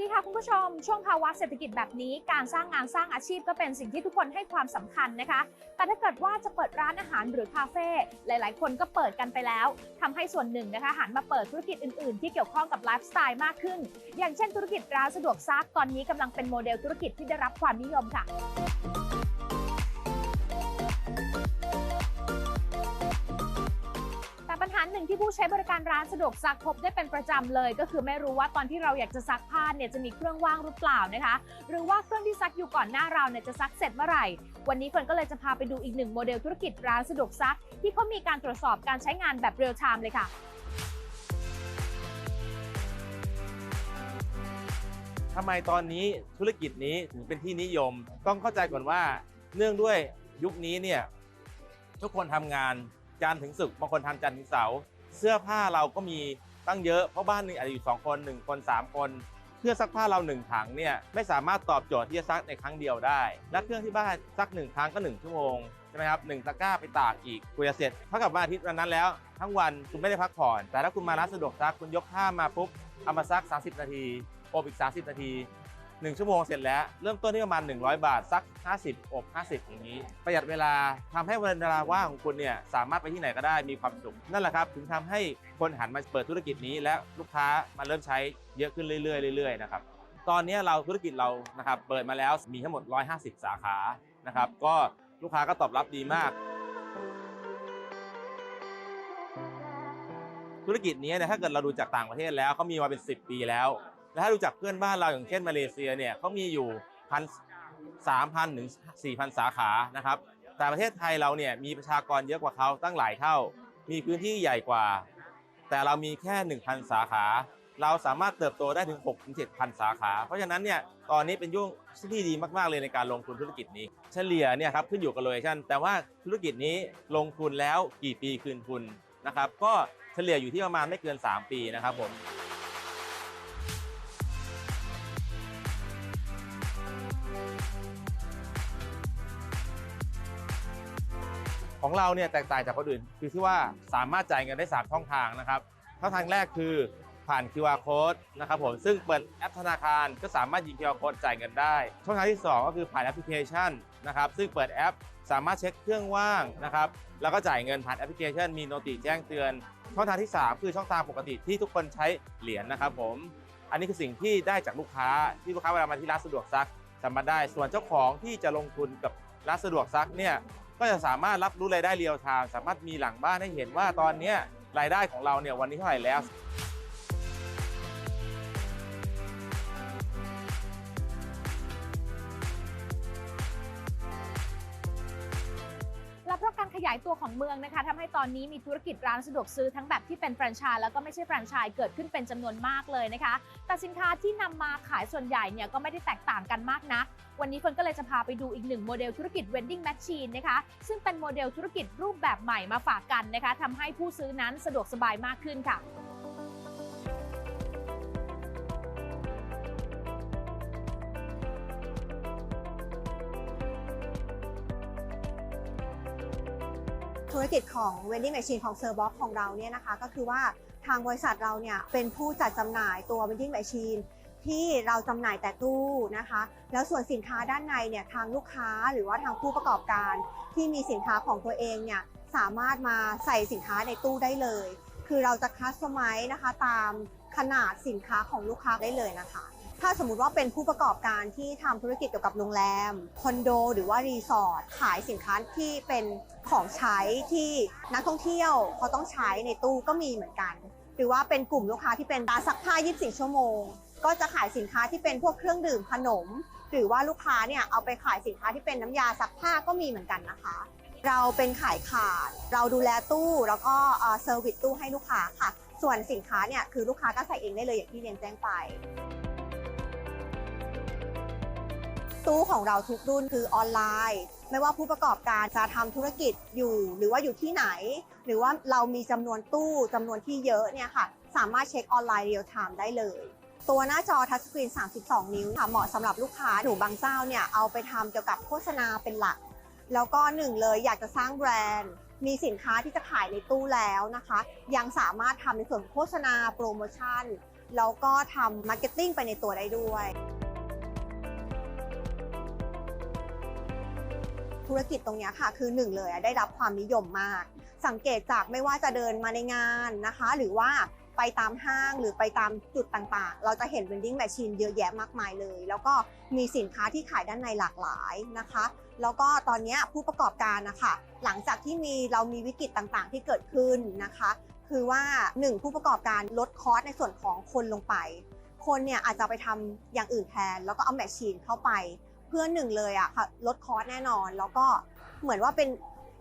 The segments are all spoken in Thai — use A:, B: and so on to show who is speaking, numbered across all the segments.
A: ดีค่ะคุณผู้ชม ช่วงภาวะเศรษฐกิจแบบนี้ การสร้างงานสร้างอาชีพก็เป็นสิ่งที่ทุกคนให้ความสำคัญนะคะ แต่ถ้าเกิดว่าจะเปิดร้านอาหารหรือคาเฟ่หลาย ๆ คนก็เปิดกันไปแล้วทำให้ส่วนหนึ่งนะคะหันมาเปิดธุรกิจอื่น ๆ ที่เกี่ยวข้องกับไลฟ์สไตล์มากขึ้น อย่างเช่นธุรกิจร้านสะดวกซักตอนนี้กำลังเป็นโมเดลธุรกิจที่ได้รับความนิยมค่ะ นึ่งที่ผู้ใช้บริการร้านสะดวกซักพบได้เป็นประจำเลย ก็คือไม่รู้ว่าตอนที่เราอยากจะซักผ้าเนี่ยจะมีเครื่องว่างหรือเปล่านะคะ หรือว่าเครื่องที่ซักอยู่ก่อนหน้าเราเนี่ยจะซักเสร็จเมื่อไหร่ วันนี้เฟิร์นก็เลยจะพาไปดูอีกหนึ่งโมเดลธุรกิจร้านสะดวกซัก ที่เขามีการตรวจสอบการใช้งานแบบเรียลไทม์เลยค่ะ
B: ทำไมตอนนี้ธุรกิจนี้ถึงเป็นที่นิยม ต้องเข้าใจก่อนว่าเนื่องด้วยยุคนี้เนี่ยทุกคนทำงานจันถึงศุกร์บางคนทำจันถึงเสาร์ เสื้อผ้าเราก็มีตั้งเยอะ เพราะบ้านหนึ่งอาจจะอยู่สองคนหนึ่งคนสามคนเครื่องซักผ้าเราหนึ่งถังเนี่ยไม่สามารถตอบโจทย์ที่จะซักในครั้งเดียวได้ และเครื่องที่บ้านซักหนึ่งครั้งก็หนึ่งชั่วโมงใช่ไหมครับหนึ่งตะกร้าไปตากอีกกว่าจะเสร็จเท่ากับว่าอาทิตย์วันนั้นแล้ว ทั้งวันคุณไม่ได้พักผ่อน แต่ถ้าคุณมาร้านสะดวกซักคุณยกผ้ามาปุ๊บเอามาซัก 30 นาทีอบอีก 30 นาที 1 ชั่วโมงเสร็จแล้ว เริ่มต้นที่ประมาณ 100 บาท สัก 50อบ50 อย่างนี้ ประหยัดเวลาทำให้เวลาว่างของคุณเนี่ยสามารถไปที่ไหนก็ได้มีความสุข นั่นแหละครับ ถึงทำให้คนหันมาเปิดธุรกิจนี้ และลูกค้ามาเริ่มใช้เยอะขึ้นเรื่อยๆเรื่อยๆนะครับตอนนี้เราธุรกิจเรานะครับเปิดมาแล้วมีทั้งหมด 150 สาขานะครับก็ลูกค้าก็ตอบรับดีมากธุรกิจนี้เนี่ยถ้าเกิดเราดูจากต่างประเทศแล้วเขามีมาเป็น 10 ปีแล้ว และถ้าดูจากเพื่อนบ้านเราอย่างเช่นมาเลเซียเนี่ยเขามีอยู่พันสามพันถึงสี่พันสาขานะครับ แต่ประเทศไทยเราเนี่ยมีประชากรเยอะกว่าเขาตั้งหลายเท่า มีพื้นที่ใหญ่กว่า แต่เรามีแค่ 1,000 สาขา เราสามารถเติบโตได้ถึง6ถึง7,000 สาขา เพราะฉะนั้นเนี่ยตอนนี้เป็นยุ่งที่ดีมาก ๆ เลยในการลงทุนธุรกิจนี้ เฉลี่ยเนี่ยครับขึ้นอยู่กับโลเคชั่นแต่ว่าธุรกิจนี้ลงทุนแล้วกี่ปีคืนทุนนะครับก็เฉลี่ยอยู่ที่ประมาณไม่เกิน 3 ปีนะครับผม ของเราเนี่ยแตกต่างจากคนอื่น คือที่ว่าสามารถจ่ายเงินได้ 3 ช่องทางนะครับช่องทางแรกคือผ่าน QR code นะครับผมซึ่งเปิดแอปธนาคารก็สามารถยิง QR code จ่ายเงินได้ ช่องทางที่ 2 ก็คือผ่านแอปพลิเคชันนะครับซึ่งเปิดแอปสามารถเช็คเครื่องว่างนะครับแล้วก็จ่ายเงินผ่านแอปพลิเคชัน มีโนติแจ้งเตือน ช่องทางที่ 3 คือช่องทางปกติที่ทุกคนใช้เหรียญนะครับผมอันนี้คือสิ่งที่ได้จากลูกค้าที่ลูกค้าเวลามาที่ร้านสะดวกซักสามารถได้ส่วนเจ้าของที่จะลงทุนกับร้านสะดวกซักเนี่ย ก็จะสามารถรับรู้รายได้เรียลไทม์สามารถมีหลังบ้านให้เห็นว่าตอนนี้รายได้ของเราเนี่ยวันนี้เท่าไหร่แล้ว
A: การขยายตัวของเมืองนะคะทำให้ตอนนี้มีธุรกิจร้านสะดวกซื้อทั้งแบบที่เป็นแฟรนไชส์แล้วก็ไม่ใช่แฟรนไชส์เกิดขึ้นเป็นจำนวนมากเลยนะคะ แต่สินค้าที่นำมาขายส่วนใหญ่เนี่ยก็ไม่ได้แตกต่างกันมากนะวันนี้เฟิร์นก็เลยจะพาไปดูอีกหนึ่งโมเดลธุรกิจ vending machine นะคะ ซึ่งเป็นโมเดลธุรกิจรูปแบบใหม่มาฝากกันนะคะทำให้ผู้ซื้อนั้นสะดวกสบายมากขึ้นค่ะ
C: ธุรกิจของ vending machine ของ s e r b o x ของเราเนี่ยนะคะ ก็คือว่าทางบริษัทเราเนี่ยเป็นผู้จัดจำหน่ายตัว vending machine ที่เราจำหน่ายแต่ตู้นะคะ แล้วส่วนสินค้าด้านในเนี่ยทางลูกค้าหรือว่าทางผู้ประกอบการ ที่มีสินค้าของตัวเองเนี่ยสามารถมาใส่สินค้าในตู้ได้เลย คือเราจะคัสตอมไมซ์นะคะตามขนาดสินค้าของลูกค้าได้เลยนะคะ ถ้าสมมติว่าเป็นผู้ประกอบการที่ทำธุรกิจเกี่ยวกับโรงแรม คอนโด หรือว่ารีสอร์ทขายสินค้าที่เป็นของใช้ที่นักท่องเที่ยวเขาต้องใช้ในตู้ก็มีเหมือนกัน หรือว่าเป็นกลุ่มลูกค้าที่เป็นร้านซักผ้า 24 ชั่วโมง ก็จะขายสินค้าที่เป็นพวกเครื่องดื่มขนม หรือว่าลูกค้าเนี่ยเอาไปขายสินค้าที่เป็นน้ำยาซักผ้าก็มีเหมือนกันนะคะ เราเป็นขายขาด เราดูแลตู้แล้วก็เซอร์วิสตู้ให้ลูกค้าค่ะ ส่วนสินค้าเนี่ยคือลูกค้าก็ใส่เองได้เลยอย่างที่เรียนแจ้งไป ตู้ของเราทุกรุ่นคือออนไลน์ ไม่ว่าผู้ประกอบการจะทำธุรกิจอยู่ หรือว่าอยู่ที่ไหน หรือว่าเรามีจำนวนตู้จำนวนที่เยอะเนี่ยค่ะ สามารถเช็คออนไลน์เรียลไทม์ได้เลย ตัวหน้าจอทัชสกรีน 32 นิ้วค่ะเหมาะสำหรับลูกค้าหนูบางเจ้าเนี่ยเอาไปทำเกี่ยวกับโฆษณาเป็นหลัก แล้วก็หนึ่งเลยอยากจะสร้างแบรนด์มีสินค้าที่จะขายในตู้แล้วนะคะ ยังสามารถทำในส่วนโฆษณาโปรโมชั่น แล้วก็ทำมาร์เก็ตติ้งไปในตัวได้ด้วย ธุรกิจตรงนี้ค่ะ คือหนึ่งเลยได้รับความนิยมมาก สังเกตจากไม่ว่าจะเดินมาในงานนะคะ หรือว่าไปตามห้างหรือไปตามจุดต่างๆ เราจะเห็น vending machine เยอะแยะมากมายเลย แล้วก็มีสินค้าที่ขายด้านในหลากหลายนะคะ แล้วก็ตอนนี้ผู้ประกอบการนะคะหลังจากที่มีเรามีวิกฤตต่างๆ ที่เกิดขึ้นนะคะ คือว่า 1 ผู้ประกอบการลดคอสในส่วนของคนลงไป คนเนี่ยอาจจะไปทำอย่างอื่นแทน แล้วก็เอาแมชชีนเข้าไป เพื่อหนึ่งเลยอะค่ะลดคอสแน่นอน แล้วก็เหมือนว่าเป็น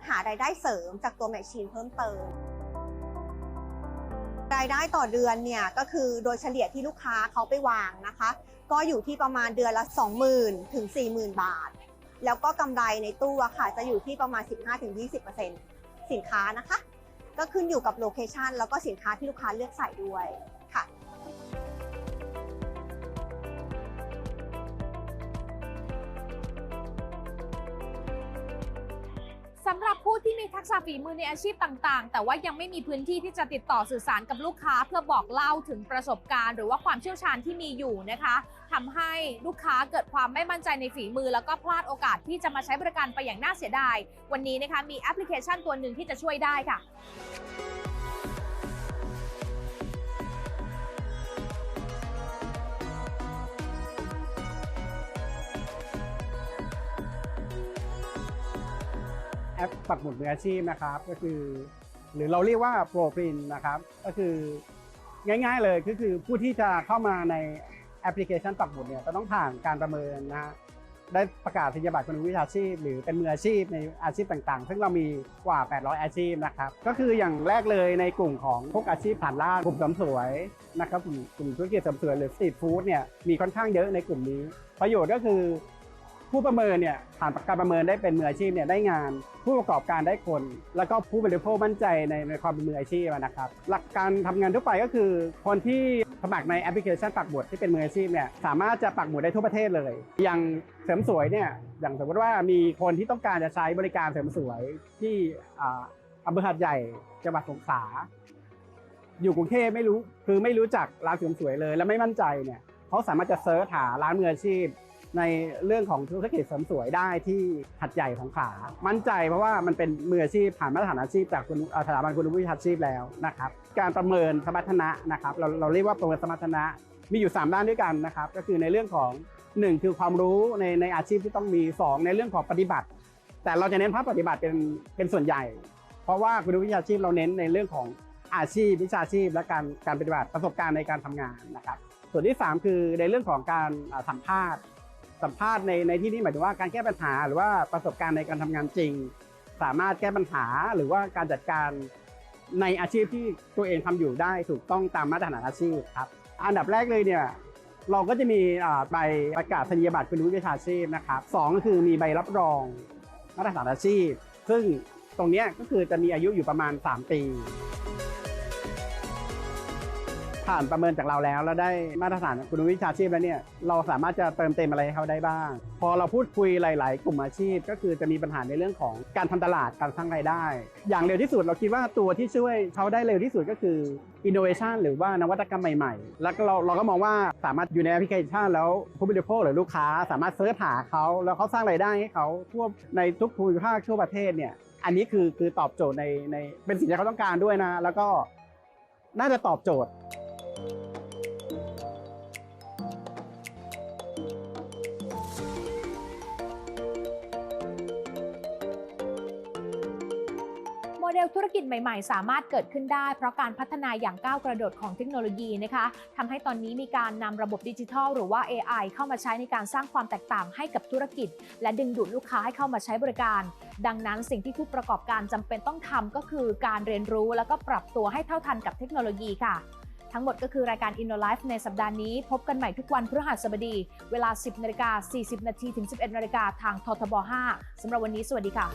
C: หารายได้เสริมจากตัวแมชชีนเพิ่มเติม รายได้ต่อเดือนเนี่ยก็คือโดยเฉลี่ยที่ลูกค้าเขาไปวางนะคะ ก็อยู่ที่ประมาณเดือนละ 20,000 ถึง 40,000 บาท แล้วก็กำไรในตู้อะค่ะจะอยู่ที่ประมาณ 15-20%สินค้านะคะ ก็ขึ้นอยู่กับโลเคชันแล้วก็สินค้าที่ลูกค้าเลือกใส่ด้วย
A: สำหรับผู้ที่มีทักษะฝีมือในอาชีพต่างๆ แต่ว่ายังไม่มีพื้นที่ที่จะติดต่อสื่อสารกับลูกค้า เพื่อบอกเล่าถึงประสบการณ์ หรือว่าความเชี่ยวชาญที่มีอยู่นะคะทำให้ลูกค้าเกิดความไม่มั่นใจในฝีมือ แล้วก็พลาดโอกาสที่จะมาใช้บริการไปอย่างน่าเสียดาย วันนี้นะคะมีแอปพลิเคชันตัวหนึ่งที่จะช่วยได้ค่ะ
D: แอปปักหมุดมืออาชีพนะครับก็คือ หรือเราเรียกว่าโปรปรินนะครับก็คือง่าย ๆเลยก็คือผู้ที่จะเข้ามาในแอปพลิเคชันปักหมุดเนี่ยจะต้องผ่านการประเมินนะฮะได้ประกาศนียบัตรคุณวิชาชีพ หรือเป็นมืออาชีพในอาชีพต่างๆ ซึ่งเรามีกว่า 800 อาชีพนะครับก็คืออย่างแรกเลยในกลุ่มของพวกอาชีพผ่านล่างกลุ่มเสริมสวยนะครับกลุ่มกลุ่มธุรกิจเสริมสวยหรือสตรีทฟู้ดเนี่ยมีค่อนข้างเยอะในกลุ่มนี้ ประโยชน์ก็คือ ผู้ประเมินเนี่ยผ่านการประเมินได้เป็นมืออาชีพเนี่ยได้งาน ผู้ประกอบการได้คน แล้วก็ผู้บริโภคมั่นใจในในความเป็นมืออาชีพนะครับ หลักการทำงานทั่วไปก็คือ คนที่สมัครในแอปพลิเคชันปักหมุดที่เป็นมืออาชีพเนี่ยสามารถจะปักหมุดได้ทั่วประเทศเลย อย่างเสริมสวยเนี่ยอย่างสมมติว่ามีคนที่ต้องการจะใช้บริการเสริมสวยที่อ่าอำเภอหาดใหญ่จังหวัดสงขลาอยู่กรุงเทพไม่รู้คือไม่รู้จักร้านเสริมสวยเลย และไม่มั่นใจเนี่ยเขาสามารถจะเซิร์ชหาร้านมืออาชีพ ในเรื่องของธุรกิจเสริมสวยได้ที่หัดใหญ่ของขา มั่นใจเพราะว่ามันเป็นมืออาชีพผ่านมาตรฐานอาชีพจากคุณสถาบันคุณวิชาชีพแล้วนะครับการประเมินสมรรถนะนะครับเราเราเรียกว่าประเมินสมรรถนะมีอยู่ 3 ด้านด้วยกันนะครับก็คือในเรื่องของ 1 คือความรู้ในในอาชีพที่ต้องมี 2 ในเรื่องของปฏิบัติ แต่เราจะเน้นภาคปฏิบัติเป็นเป็นส่วนใหญ่ เพราะว่าคุณวิชาชีพเราเน้นในเรื่องของอาชีพวิชาชีพ และการการปฏิบัติประสบการณ์ในการทำงานนะครับส่วนที่ 3 คือในเรื่องของการสัมภาษณ์ สัมภาษณ์ในในที่นี้หมายถึงว่าการแก้ปัญหาหรือว่าประสบการณ์ในการทำงานจริง สามารถแก้ปัญหาหรือว่าการจัดการในอาชีพที่ตัวเองทำอยู่ได้ถูกต้องตามมาตรฐานอาชีพครับอันดับแรกเลยเนี่ยเราก็จะมีใบประกาศนียบัตรคุณวุฒิวิชาชีพนะครับสองก็คือมีใบรับรองมาตรฐานอาชีพ ซึ่งตรงนี้ก็คือจะมีอายุอยู่ประมาณ 3 ปี ผ่านประเมินจากเราแล้ว แล้วได้มาตรฐานคุณวิชาชีพแล้วเนี่ยเราสามารถจะเติมเต็มอะไรให้เขาได้บ้าง พอเราพูดคุยหลาย ๆ กลุ่มอาชีพ ก็คือจะมีปัญหาในเรื่องของการทำตลาดการสร้างรายได้ อย่างเร็วที่สุดเราคิดว่าตัวที่ช่วยเขาได้เร็วที่สุดก็คือ innovation หรือว่านวัตกรรมใหม่ ๆ แล้วเราเราก็มองว่าสามารถอยู่ในแอปพลิเคชันแล้วผู้บริโภคหรือลูกค้า สามารถเสิร์ชหาเขาแล้วเขาสร้างรายได้ให้เขาทั่วในทุกภูมิภาคทั่วประเทศเนี่ยอันนี้คือคือตอบโจทย์ในในเป็นสิ่งที่เขาต้องการด้วยนะ แล้วก็น่าจะตอบโจทย์
A: โมเดลธุรกิจใหม่ๆ สามารถเกิดขึ้นได้ เพราะการพัฒนาอย่างก้าวกระโดดของเทคโนโลยีนะคะทำให้ตอนนี้มีการนำระบบดิจิทัล หรือว่า AI เข้ามาใช้ในการสร้างความแตกต่างให้กับธุรกิจ และดึงดูดลูกค้าให้เข้ามาใช้บริการ ดังนั้นสิ่งที่ผู้ประกอบการจำเป็นต้องทำก็คือการเรียนรู้ แล้วก็ปรับตัวให้เท่าทันกับเทคโนโลยีค่ะ ทั้งหมดก็คือรายการ InnoLife ในสัปดาห์นี้ พบกันใหม่ทุกวันพฤหัสบดี เวลา 10นาฬิกา40 นาทีถึง 11นาฬิกาทางททบ 5สำหรับวันนี้สวัสดีค่ะ